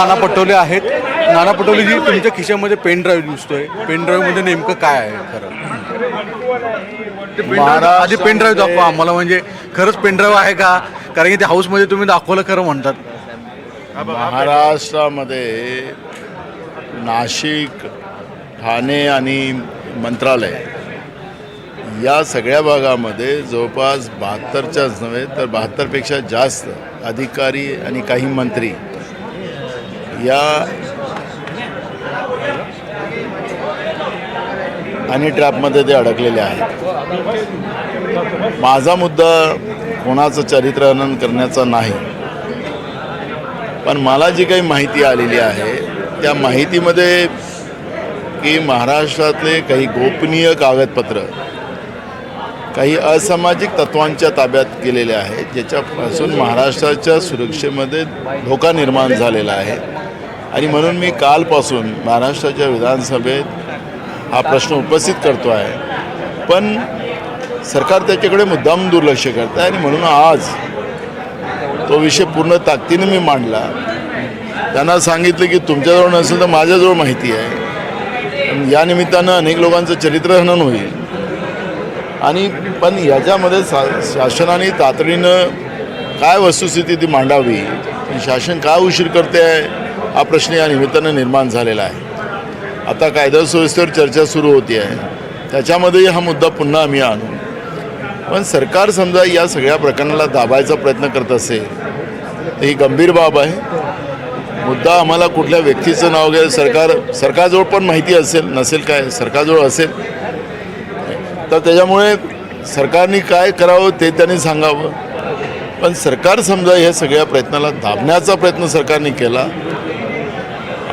नाना पटोले आहेत. नाना पटोलेजी तुमच्या खिशामध्ये पेन ड्राईव्ह दिसतोय. पेन ड्राईव्हमध्ये नेमकं काय आहे खरं? आधी पेन ड्राईव्ह दाखवा आम्हाला म्हणजे खरंच पेन ड्राईव्ह आहे का? कारण की ते हाऊसमध्ये तुम्ही दाखवलं खरं म्हणतात. महाराष्ट्रामध्ये नाशिक ठाणे आणि मंत्रालय या सगळ्या भागामध्ये जवळपास बहात्तरच्याच नव्हे तर बहात्तरपेक्षा जास्त अधिकारी आणि काही मंत्री या आणि ट्रॅपमध्ये ते अडकलेले आहेत. माझा मुद्दा कोणाचं चरित्रहनन करण्याचा नाही. पण मला जी काही माहिती आलेली आहे त्या माहितीमध्ये की महाराष्ट्रातले काही गोपनीय कागदपत्र काही असामाजिक तत्वांच्या ताब्यात गेलेले आहेत ज्याच्यापासून महाराष्ट्राच्या सुरक्षेमध्ये धोका निर्माण झालेला आहे. आणि म्हणून मी कालपासून महाराष्ट्राच्या विधानसभेत हा प्रश्न उपस्थित करतो आहे. पण सरकार त्याच्याकडे मुद्दाम दुर्लक्ष करत आहे आणि म्हणून आज तो विषय पूर्ण ताकदीने मी मांडला. त्यांना सांगितलं की तुमच्याजवळ नसेल तर माझ्याजवळ माहिती आहे. या निमित्तानं अनेक लोकांचं चरित्रहनन होईल. आणि पण याच्यामध्ये सा शासनाने तातडीनं काय वस्तुस्थिती ती मांडावी? शासन का उशीर करते आहे? हा प्रश्न या निमित्तानं निर्माण झालेला आहे. आता कायदा सुव्यवस्थेवर चर्चा सुरू होती आहे त्याच्यामध्येही हा मुद्दा पुन्हा आम्ही आणू. पण सरकार समजा या सगळ्या प्रकरणाला दाबायचा प्रयत्न करत असेल तर ही गंभीर बाब आहे. मुद्दा आम्हाला कुठल्या व्यक्तीचं नाव वगैरे सरकार सरकारजवळ पण माहिती असेल नसेल काय सरकारजवळ असेल. तर त्याच्यामुळे सरकारने काय करावं ते त्यांनी सांगावं. पण सरकार समजा या सगळ्या प्रयत्नाला दाबण्याचा प्रयत्न सरकारने केला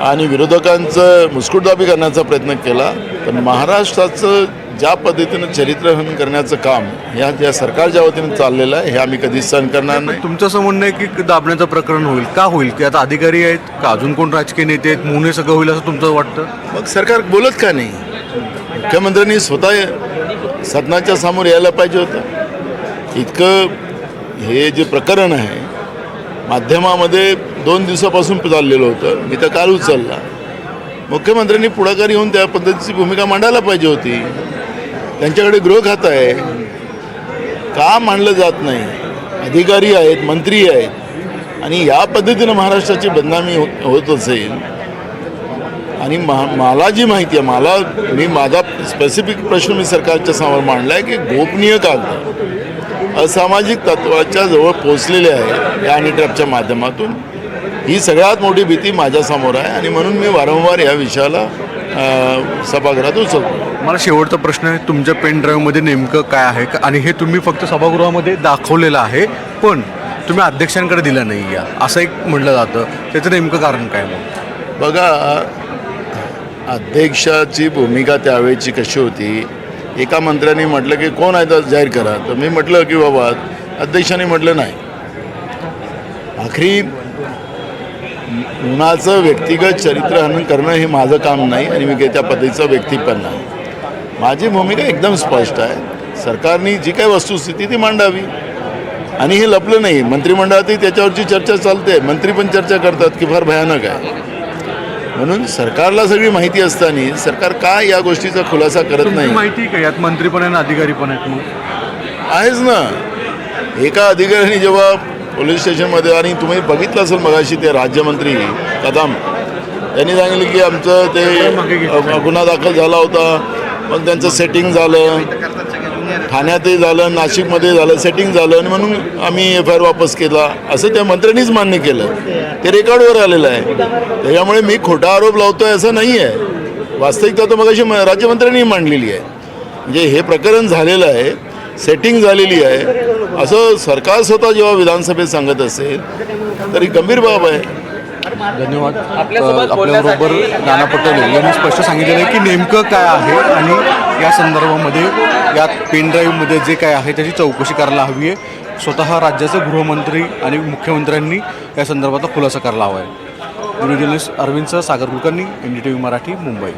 आणि विरोधकांचं मुस्कुटदाबी करण्याचा प्रयत्न केला. पण महाराष्ट्राचं ज्या पद्धतीनं चरित्रहन करण्याचं काम ह्या ज्या सरकारच्या वतीनं चाललेलं आहे हे आम्ही कधीच सहन करणार नाही. तुमचं असं म्हणणं आहे की दाबण्याचं प्रकरण होईल. का होईल? की आता अधिकारी आहेत का अजून कोण राजकीय नेते आहेत म्हणून सगळं होईल असं तुमचं वाटतं? मग सरकार बोलत का नाही? मुख्यमंत्र्यांनी स्वतः सदनाच्या समोर यायला पाहिजे होतं. इतकं हे जे प्रकरण आहे माध्यमामध्ये दोन दिवसापासून चाललेलं होतं. मी तर काल उचलला. मुख्यमंत्र्यांनी पुढाकार येऊन त्या पद्धतीची भूमिका मांडायला पाहिजे होती. त्यांच्याकडे गृह खातं आहे. का मांडलं जात नाही? अधिकारी आहेत मंत्री आहेत. आणि या पद्धतीनं महाराष्ट्राची बदनामी हो-, होत असेल आणि मा मला जी माहिती आहे मला मी माझा स्पेसिफिक प्रश्न मी सरकारच्या समोर मांडला आहे की गोपनीय कागद असामाजिक तत्वाच्या जवळ पोचलेले आहे या आणि ट्रॅपच्या माध्यमातून. ही सगळ्यात मोठी भीती माझ्यासमोर आहे आणि म्हणून मी वारंवार या विषयाला सभागृहात उचलतो. मला शेवटचा प्रश्न आहे तुमच्या पेन ड्राईव्हमध्ये नेमकं काय आहे का- आणि हे तुम्ही फक्त सभागृहामध्ये दाखवलेलं आहे पण तुम्ही अध्यक्षांकडे दिलं नाही या. असं एक म्हटलं जातं. त्याचं नेमकं कारण काय मग बघा अध्यक्षाची भूमिका त्यावेळेची कशी होती? एका मंत्र्यांनी म्हटलं की कोण आहे तर जाहीर करा. तर मी म्हटलं की बाबा अध्यक्षाने म्हटलं नाही. आखरी कुणाचं व्यक्तिगत चरित्र हनन करणं हे माझं काम नाही आणि मी त्या पद्धतीचा व्यक्ती पण नाही. माझी भूमिका एकदम स्पष्ट आहे. सरकारने जी काही वस्तुस्थिती ती मांडावी. आणि हे लपलं नाही. मंत्रिमंडळातही त्याच्यावरची चर्चा चालते. मंत्री पण चर्चा करतात की फार भयानक आहे. म्हणून सरकारला सगळी माहिती असताना सरकार का या गोष्टीचा खुलासा करत नाही? माहिती आहे का? यात मंत्री पण आहे आणि अधिकारी पण आहेत मग. आहेच ना. एका अधिकाऱ्याने जेव्हा पोलीस स्टेशनमध्ये आणि तुम्ही बघितलं असेल मगाशी ते राज्यमंत्री कदम त्यांनी सांगितलं की आमचं ते गुन्हा दाखल झाला होता. मग त्यांचं सेटिंग झालं. ठाण्यातही झालं नाशिकमध्ये झालं सेटिंग झालं आणि म्हणून आम्ही एफ आय आर वापस केला. असं त्या मंत्र्यांनीच मान्य केलं. ते रेकॉर्डवर आलेलं आहे. त्याच्यामुळे मी खोटा आरोप लावतोय असं नाही आहे वास्तविकता तर मगाशी म- राज्यमंत्र्यांनी मांडलेली आहे. म्हणजे हे प्रकरण झालेलं आहे. सेटिंग झालेली आहे. असं सरकार स्वतः जेव्हा विधानसभेत सांगत असेल तर ही गंभीर बाब आहे. धन्यवाद. आपल्याबरोबर नाना पटोले यांनी स्पष्ट सांगितलेलं आहे की नेमकं काय आहे आणि या संदर्भामध्ये यात पेन ड्राईव्हमध्ये जे काय आहे त्याची चौकशी करायला हवी आहे. स्वतः राज्याचे गृहमंत्री आणि मुख्यमंत्र्यांनी या संदर्भातला खुलासा करायला हवा आहे. Arvind Sagar Kulkarni N D T V Marathi Mumbai.